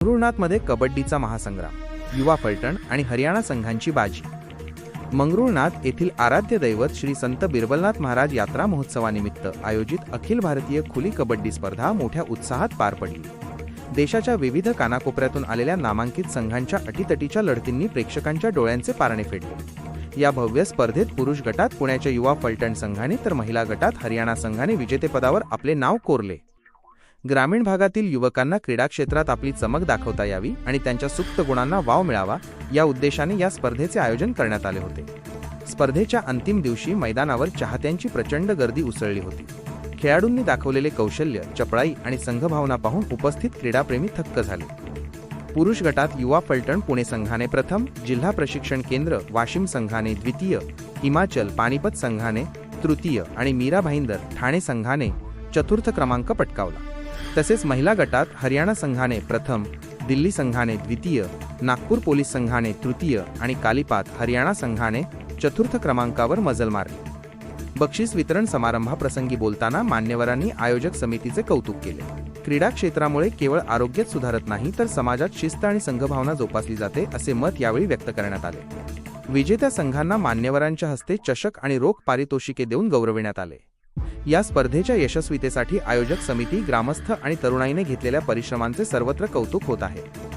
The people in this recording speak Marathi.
मंगरुळनाथमध्ये कबड्डीचा महासंग्राम युवा फलटण आणि हरियाणा संघांची बाजी. मंगरुळनाथ येथील आराध्य दैवत श्री संत बिरबलनाथ महाराज यात्रा महोत्सवानिमित्त आयोजित अखिल भारतीय खुली कबड्डी स्पर्धा मोठ्या उत्साहात पार पडली. देशाच्या विविध कानाकोपऱ्यातून आलेल्या नामांकित संघांच्या अटीतटीच्या लढतींनी प्रेक्षकांच्या डोळ्यांचे पारणे फेडले. या भव्य स्पर्धेत पुरुष गटात पुण्याच्या युवा फलटण संघाने तर महिला गटात हरियाणा संघाने विजेतेपदावर आपले नाव कोरले. ग्रामीण भागातील युवकांना क्रीडा क्षेत्रात आपली चमक दाखवता यावी आणि त्यांच्या सुप्त गुणांना वाव मिळावा या उद्देशाने या स्पर्धेचे आयोजन करण्यात आले होते. स्पर्धेच्या अंतिम दिवशी मैदानावर चाहत्यांची प्रचंड गर्दी उसळली होती. खेळाडूंनी दाखवलेले कौशल्य चपळाई आणि संघभावना पाहून उपस्थित क्रीडाप्रेमी थक्क झाले. पुरुष गटात युवा फलटण पुणे संघाने प्रथम जिल्हा प्रशिक्षण केंद्र वाशिम संघाने द्वितीय हिमाचल पानिपत संघाने तृतीय आणि मीरा भाईंदर ठाणे संघाने चतुर्थ क्रमांक पटकावला. तसेच महिला गटात हरियाणा संघाने प्रथम दिल्ली संघाने द्वितीय नागपूर पोलीस संघाने तृतीय आणि कालिपात हरियाणा संघाने चतुर्थ क्रमांकावर मजल मारली. बक्षीस वितरण समारंभाप्रसंगी बोलताना मान्यवरांनी आयोजक समितीचे कौतुक केले. क्रीडा क्षेत्रामुळे केवळ आरोग्यच सुधारत नाही तर समाजात शिस्त आणि संघभावना जोपासली जाते असे मत यावेळी व्यक्त करण्यात आले. विजेत्या संघांना मान्यवरांच्या हस्ते चषक आणि रोख पारितोषिके देऊन गौरविण्यात आले. या स्पर्धेच्या यशस्वीतेसाठी आयोजक समिती ग्रामस्थ आणि तरुणाईने घेतलेल्या परिश्रमांचे सर्वत्र कौतुक होत आहे.